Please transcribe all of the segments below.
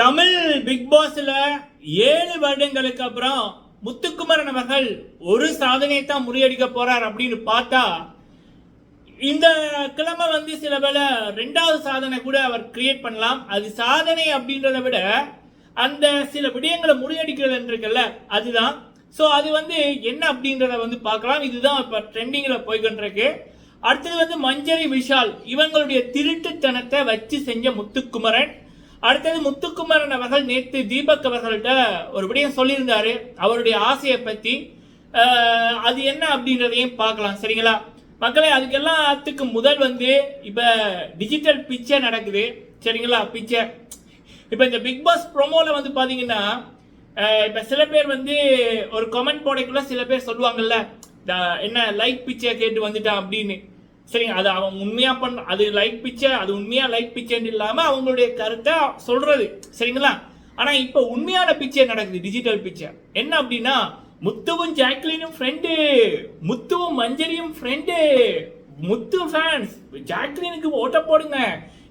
Tamil big பாஸ்ல ஏழு வருடங்களுக்கு அப்புறம் முத்துக்குமரன் அவர்கள் ஒரு சாதனையை தான் முறியடிக்க போறார் அப்படின்னு பார்த்தா இந்த கிழமை வந்து சில வேளை ரெண்டாவது சாதனை கூட அவர் கிரியேட் பண்ணலாம். அது சாதனை அப்படின்றத விட அந்த சில விடயங்களை முறியடிக்கிறது அதுதான். ஸோ அது வந்து என்ன அப்படின்றத வந்து பார்க்கலாம். இதுதான் இப்போ ட்ரெண்டிங்கில் போய்கொண்டிருக்கு. அடுத்தது வந்து மஞ்சரி விஷால் இவங்களுடைய திருட்டுத்தனத்தை வச்சு செஞ்ச முத்துக்குமரன். அடுத்தது முத்துக்குமரன் அவர்கள் நேற்று தீபக் அவர்கள்ட்ட ஒரு விடயம் சொல்லியிருந்தாரு. அவருடைய ஆசையை பற்றி அது என்ன அப்படின்றதையும் பார்க்கலாம். சரிங்களா? மக்களே அதுக்கெல்லாத்துக்கு முதல் வந்து இப்போ டிஜிட்டல் பிக்சர் நடக்குது. சரிங்களா? பிக்சர் இப்போ இந்த பிக் பாஸ் ப்ரோமோவில் வந்து பார்த்தீங்கன்னா இப்போ சில பேர் வந்து ஒரு கமெண்ட் போடக்குள்ள சில பேர் சொல்லுவாங்கல்ல என்ன லைக் பிக்சர் கேட்டு வந்துட்டான் அப்படின்னு. சரிங்க அது அவன் உண்மையா பண்ண அது லைக் பிக்சர் அது உண்மையா லைக் பிக்சர் இல்லாம அவங்களுடைய கருத்தை சொல்றது. சரிங்களா? ஆனா இப்போ உண்மையான பிக்சர் நடக்குது டிஜிட்டல் பிக்சர் என்ன அப்படின்னா முத்துவும் ஜாக்லினும் ஃப்ரெண்டு முத்துவும் மஞ்சரியும் ஃப்ரெண்டு முத்து ஃபேன்ஸ் ஜாக்லினுக்கு ஓட்ட போடுங்க.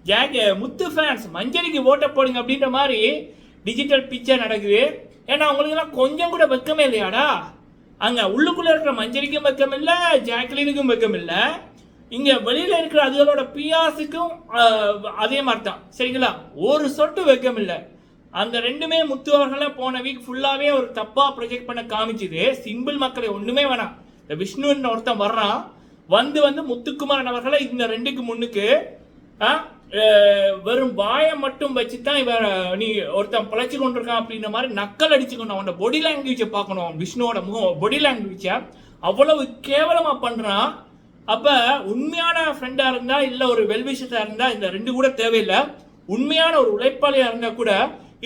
ஜாக் முத்து ஃபேன்ஸ் மஞ்சரிக்கு ஓட்ட போடுங்க அப்படின்ற மாதிரி டிஜிட்டல் பிக்சர் நடக்குது. ஏன்னா அவங்களுக்குலாம் கொஞ்சம் கூட வெக்கமே இல்லையாடா? அங்க உள்ளுக்குள்ள இருக்கிற மஞ்சரிக்கும் வெக்கம் இல்லை ஜாக்லினுக்கும் வெக்கம் இல்லை இங்கே வெளியில் இருக்கிற அதுகளோட பியாஸுக்கும் அதே மாதிரி தான் சரிங்களா? ஒரு சொட்டு வெக்கம் இல்லை அந்த ரெண்டுமே முத்து அவர்களை போன வீக் ஃபுல்லாகவே ஒரு தப்பாக ப்ரொஜெக்ட் பண்ண காமிச்சுது. சிம்பிள் மக்களை ஒன்றுமே வேணாம். இந்த விஷ்ணுன்னு ஒருத்தன் வர்றான். வந்து வந்து முத்துக்குமாரன் அவர்களை இந்த ரெண்டுக்கு முன்னுக்கு வெறும் வாயை மட்டும் வச்சு தான் இவன் நீ ஒருத்தன் பிழைச்சு கொண்டிருக்கான் அப்படின்ற மாதிரி நக்கல் அடிச்சுக்கணும். அவனோட பாடி லாங்குவேஜை பார்க்கணும். விஷ்ணுவோட முகம் பாடி லாங்குவேஜை அவ்வளவு கேவலமாக பண்ணுறான் அப்போ உண்மையான ஃப்ரெண்டாக இருந்தால் இல்லை ஒரு வெல்விஷத்தாக இருந்தால் இந்த ரெண்டு கூட தேவையில்லை. உண்மையான ஒரு உழைப்பாளியாக இருந்தால் கூட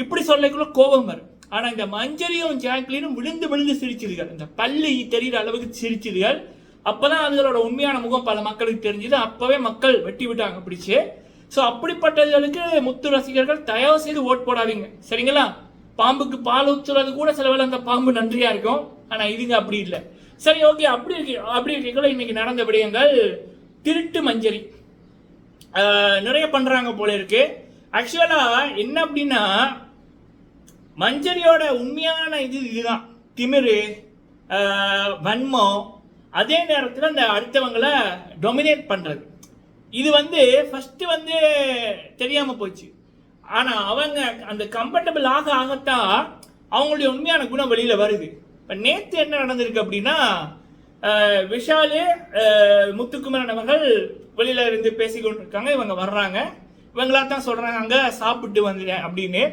இப்படி சொல்லக்குள்ள கோபம் வரும். ஆனால் இந்த மஞ்சரியும் ஜாக்லினும் விழுந்து விழுந்து சிரிச்சுதுகள் இந்த பள்ளி தெரிகிற அளவுக்கு சிரிச்சுதுகள் அப்பதான் அதுகளோட உண்மையான முகம் பல மக்களுக்கு தெரிஞ்சது. அப்போவே மக்கள் வெட்டி விட்டாங்க பிடிச்சி. ஸோ அப்படிப்பட்டதுகளுக்கு முத்து ரசிகர்கள் தயவு செய்து ஓட் போடாதீங்க. சரிங்களா? பாம்புக்கு பால் ஊற்றுறது கூட சில வேளை அந்த பாம்பு நன்றியாக இருக்கும். ஆனால் இதுங்க அப்படி இல்லை. சரி ஓகே அப்படி இருக்கு அப்படி இருக்கீங்களோ இன்னைக்கு நடந்த விடயங்கள் திருட்டு மஞ்சரி. நிறைய பண்றாங்க போல இருக்கு. ஆக்சுவலா என்ன அப்படின்னா மஞ்சரியோட உண்மையான இது இதுதான். திமிரு வன்மம். அதே நேரத்தில் அந்த அடுத்தவங்களை டொமினேட் பண்றது. இது வந்து ஃபஸ்ட்டு வந்து தெரியாமல் போச்சு. ஆனால் அவங்க அந்த கம்ஃபர்டபுள் ஆக ஆகத்தான் அவங்களுடைய உண்மையான குணம் வெளியில் வருது. இப்போ நேற்று என்ன நடந்திருக்கு அப்படின்னா விஷாலே விஷாலு முத்துக்குமரன் அவர்கள் வெளியில இருந்து பேசிக்கொண்டு இருக்காங்க இவங்க வர்றாங்க. இவங்களா தான் சொல்றாங்க அங்க சாப்பிட்டு வந்துட்டேன் அப்படின்னு.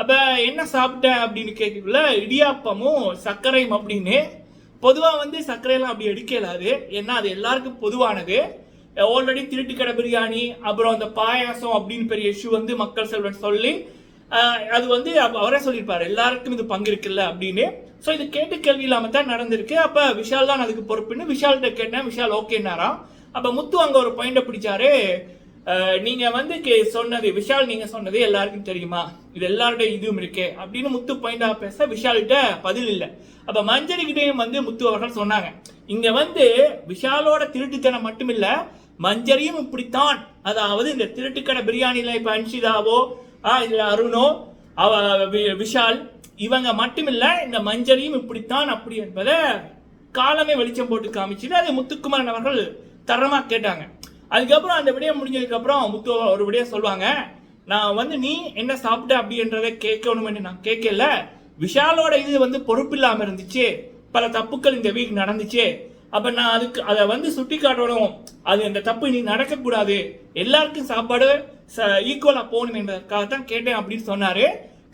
அப்ப என்ன சாப்பிட்டேன்? அப்படின்னு கேட்கக்குள்ள இடியாப்பமும் சர்க்கரையும் அப்படின்னு. பொதுவாக வந்து சர்க்கரையெல்லாம் அப்படி எடுக்கலாது. ஏன்னா அது எல்லாருக்கும் பொதுவானது. ஆல்ரெடி திருட்டு கடை பிரியாணி அப்புறம் அந்த பாயாசம் அப்படின்னு பெரிய இஷ்யூ வந்து மக்கள் செல்வன் சொல்லி அது வந்து அவரே சொல்லியிருப்பார் எல்லாருக்கும் இது பங்கு இருக்குல்ல அப்படின்னு. ஸோ இது கேட்டு கேள்வி இல்லாமல் தான் நடந்திருக்கு. அப்போ விஷால் தான் அதுக்கு பொறுப்புன்னு விஷால்கிட்ட கேட்டேன். விஷால் ஓகேனாராம் அப்போ முத்து அங்கே ஒரு பாயிண்டை பிடிச்சாரு. நீங்கள் வந்து கே- சொன்னது விஷால் நீங்கள் சொன்னது எல்லாருக்கும் தெரியுமா? இது எல்லாருடைய இதுவும் இருக்கே அப்படின்னு முத்து பாயிண்டாக பேச விஷால்கிட்ட பதில் இல்லை. அப்போ மஞ்சரிக்கிட்டையும் வந்து முத்து அவர்கள் சொன்னாங்க. இங்கே வந்து விஷாலோட திருட்டுத்தனம் மட்டும் இல்லை மஞ்சரியும் இப்படித்தான். அதாவது இந்த திருட்டுக்கடை பிரியாணியில் இப்போ அன்ஷிதாவோ இதில் அருணோ அவ வி- விஷால் இவங்க மட்டுமில்லை இந்த மஞ்சரியும் இப்படித்தான் அப்படி என்பதை காலமே வெளிச்சம் போட்டு காமிச்சுட்டு அது முத்துக்குமரன் அவர்கள் தரமாக கேட்டாங்க. அதுக்கப்புறம் அந்த விடையை முடிஞ்சதுக்கப்புறம் முத்து ஒரு விடையை சொல்லுவாங்க நான் வந்து நீ என்ன சாப்பிட்ட அப்படின்றத கேட்கணும்னு நான் கேட்கல. விஷாலோட இது வந்து பொறுப்பு இல்லாமல் இருந்துச்சு. பல தப்புக்கள் இந்த வீக் நடந்துச்சு. அப்போ நான் அதுக்கு அதை வந்து சுட்டி காட்டணும் அது இந்த தப்பு நீ நடக்கக்கூடாது. எல்லாருக்கும் சாப்பாடு ஈக்குவலா போகணும் என்பதற்காக தான் கேட்டேன் அப்படின்னு சொன்னார்.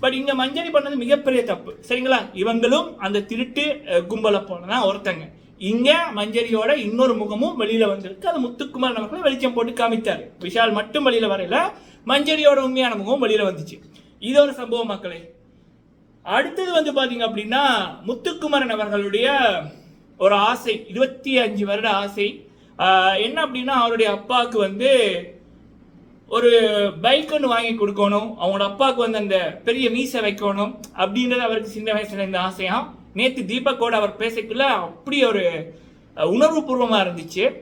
பட் இங்கே மஞ்சரி பண்ணது மிகப்பெரிய தப்பு. சரிங்களா? இவங்களும் அந்த திருட்டு கும்பலை போனதான் ஒருத்தங்க. இங்கே மஞ்சரியோட இன்னொரு முகமும் வெளியில் வந்திருக்கு. அது முத்துக்குமார் நமக்கு வெளிச்சம் போட்டு காமித்தார் விஷால் மட்டும் வெளியில் வரையில. மஞ்சரியோட உண்மையான முகமும் வெளியில் வந்துச்சு. இது ஒரு சம்பவம் மக்களே. அடுத்தது வந்து பார்த்தீங்க அப்படின்னா முத்துக்குமரன் அவர்களுடைய ஒரு ஆசை இருபத்தி அஞ்சு வருட ஆசை. என்ன அப்படின்னா அவருடைய அப்பாவுக்கு வந்து ஒரு பைக் ஒன்று வாங்கி கொடுக்கணும். அவங்களோட அப்பாவுக்கு வந்து அந்த பெரிய மீசை வைக்கணும். அப்படின்றது அவருக்கு சின்ன வயசுல இருந்த ஆசையாம் நேத்து தீபக்கோட அவர் பேசக்குள்ள அப்படி ஒரு உணர்வு பூர்வமாக இருந்துச்சு.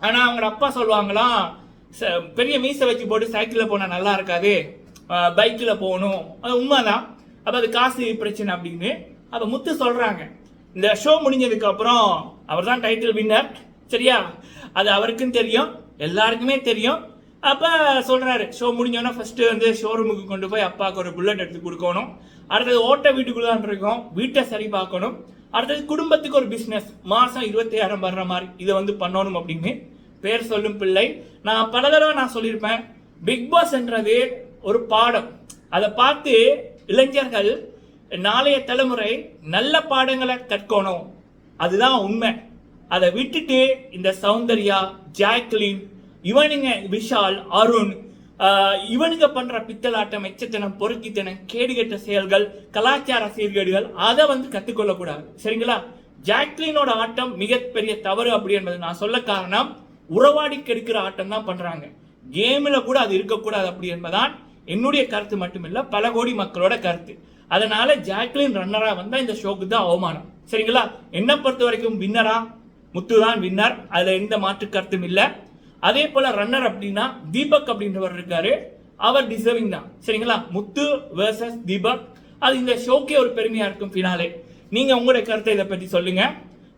ஆனால் அவங்களோட அப்பா சொல்லுவாங்களாம் "ச- பெரிய மீசை வச்சு போட்டு சைக்கிளில் போனால் நல்லா இருக்காது. பைக்கில் போகணும். அது உண்மைதான். அப்போ அது காசு பிரச்சனை அப்படின்னு அப்போ முத்து சொல்கிறாங்க இந்த ஷோ முடிஞ்சதுக்கு அப்புறம் அவர் தான் டைட்டில் வின்னர் சரியா? அது அவருக்கும் தெரியும். எல்லாருக்குமே தெரியும். அப்போ சொல்கிறாரு ஷோ முடிஞ்சோன்னா ஃபஸ்ட்டு வந்து ஷோரூமுக்கு கொண்டு போய் அப்பாவுக்கு ஒரு புல்லட் எடுத்து கொடுக்கணும். அடுத்தது ஓட்ட வீட்டுக்குள்ள தான் இருக்கோம் வீட்டை சரி பார்க்கணும். அடுத்தது குடும்பத்துக்கு ஒரு பிஸ்னஸ் மாதம் இருபத்தாயிரம் வர்ற மாதிரி இதை வந்து பண்ணணும் அப்படின்னு பேர் சொல்லும் பிள்ளை. நான் பல தடவை நான் சொல்லியிருப்பேன் பிக் பாஸ்ன்றது ஒரு பாடம். அதை பார்த்து இளைஞர்கள் நாளைய தலைமுறை நல்ல பாடங்களை கற்கணும். அதுதான் உண்மை. அதை விட்டுட்டு இந்த சௌந்தர்யா ஜாக்லின் இவனுங்க விஷால் அருண் இவனுங்க பண்ற பித்தலாட்டம் எச்சத்தனம் பொறுக்கித்தனம் கேடுகெட்ட செயல்கள் கலாச்சார சீர்கேடுகள் அதை வந்து கத்துக்கொள்ளக்கூடாது. சரிங்களா? ஜாக்லினோட ஆட்டம் மிகப்பெரிய தவறு அப்படி என்பது நான் சொல்ல காரணம் உறவாடி கெடுக்கிற ஆட்டம் தான் பண்றாங்க. கேமில் கூட அது இருக்கக்கூடாது அப்படி என்பதான் என்னுடைய கருத்து மட்டுமில்ல பல கோடி மக்களோட கருத்து. அதனால ஜாக்லின் ரன்னரா வந்தா இந்த ஷோக்கு தான் அவமானம். சரிங்களா? என்ன பொறுத்த வரைக்கும் வின்னரா முத்து தான் வின்னர் அதுல எந்த மாற்று கருத்தும் இல்லை. அதே போல ரன்னர் அப்படின்னா தீபக் அப்படின்றவர் இருக்காரு. அவர் டிசர்விங் தான். சரிங்களா? முத்து வேர்சஸ் தீபக். அது இந்த ஷோக்கே ஒரு பெருமையா இருக்கும் ஃபினாலே நீங்க உங்களுடைய கருத்தை இதை பத்தி சொல்லுங்க.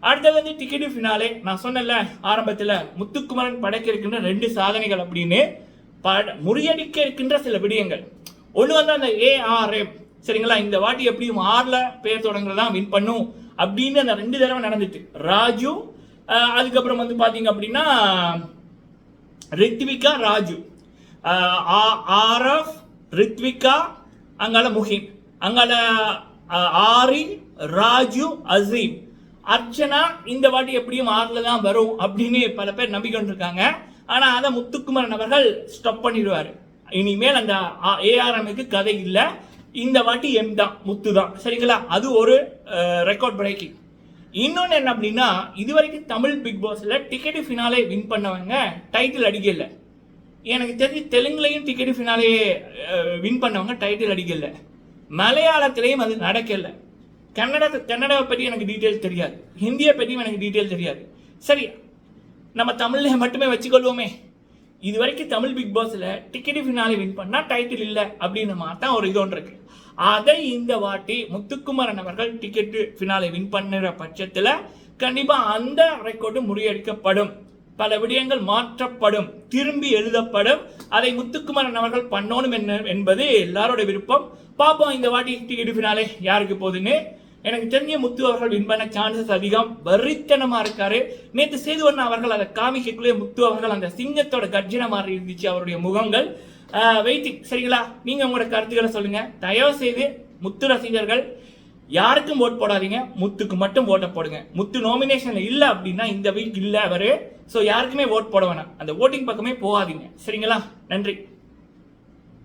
அடுத்தது வந்து டிக்கெட் ஃபினாலே நான் சொன்னேன்ல ஆரம்பத்துல முத்துக்குமரன் படைக்க இருக்கின்ற ரெண்டு சாதனைகள் அப்படின்னு. பட முறியடிக்க இருக்கின்ற சில விடயங்கள். ஒன்று வந்து அந்த ஏஆர்எம் சரிங்களா? இந்த வாட்டி எப்படியும் ஆறுல பேர் தொடங்குறது தான் வின் பண்ணும் அப்படின்னு அந்த ரெண்டு தடவை நடந்துட்டு. ராஜு அதுக்கப்புறம் வந்து பாத்தீங்க அப்படின்னா ரித்விகா ராஜு. அஹ், ஆ- ரித்விகா அங்கால முஹிம் அங்கால ஆரி ராஜு அசீம். அர்ச்சனா இந்த வாட்டி எப்படியும் ஆறுல தான் வரும் அப்படின்னு பல பேர் நம்பிக்கொண்டு இருக்காங்க ஆனால் அதை முத்துக்குமரன் அவர்கள் ஸ்டப் பண்ணிடுவார். இனிமேல் அந்த ஏஆர்எம்க்கு கதை இல்லை. இந்த வாட்டி எம் தான் முத்து தான். சரிங்களா? அது ஒரு ரெக்கார்ட் பிரேக்கிங் இன்னொன்று என்ன அப்படின்னா இது வரைக்கும் தமிழ் பிக் பாஸில் டிக்கெட்டு ஃபினாலே வின் பண்ணவங்க டைட்டில் அடிக்கல. எனக்கு தெரிஞ்சு தெலுங்குலையும் டிக்கெட்டு ஃபினாலே வின் பண்ணவங்க டைட்டில் அடிக்கல. மலையாளத்திலையும் அது நடக்கலை. கன்னட கன்னடாவை பற்றி எனக்கு டீட்டெயில்ஸ் தெரியாது. ஹிந்தியை பற்றியும் எனக்கு டீட்டெயில் தெரியாது. சரி நம்ம தமிழ்லையை மட்டுமே வச்சுக்கொள்வோமே. இது வரைக்கும் தமிழ் பிக் பாஸில் டிக்கெட் ஃபினாலே வின் பண்ணால் டைட்டில் இல்லை அப்படின்னு மாதிரி தான் ஒரு இது ஒன்று இருக்கு. அதை இந்த வாட்டி முத்துக்குமரன் அவர்கள் டிக்கெட் ஃபினாலே வின் பண்ணுற பட்சத்தில் கண்டிப்பாக அந்த ரெக்கார்டு முறியடிக்கப்படும். பல விடயங்கள் மாற்றப்படும். திரும்பி எழுதப்படும். அதை முத்துக்குமரன் அவர்கள் பண்ணணும் என்ன என்பது எல்லாரோட விருப்பம். பார்ப்போம் இந்த வாட்டி டிக்கெட் ஃபினாலே யாருக்கு போகுதுன்னு எனக்கு தெரிஞ்ச முத்து அவர்கள் வின் பண்ண சான்சஸ் அதிகம். வரித்தனமா இருக்காரு. நேற்று சேதுவண்ணா அவர்கள் அதை காமிக்கக்குள்ளே முத்து அவர்கள் அந்த சிங்கத்தோட கர்ஜனை மாதிரி இருந்துச்சு அவருடைய முகங்கள். வெயிட்டிங் சரிங்களா? நீங்க உங்களோட கருத்துக்களை சொல்லுங்க. தயவு செய்து முத்து ரசிகர்கள் யாருக்கும் ஓட் போடாதீங்க. முத்துக்கு மட்டும் ஓட்டை போடுங்க. முத்து நாமினேஷன்ல இல்ல அப்படின்னா இந்த வீக் இல்ல அவரு. ஸோ யாருக்குமே ஓட் போட வேணாம். அந்த ஓட்டிங் பக்கமே போகாதீங்க. சரிங்களா? நன்றி.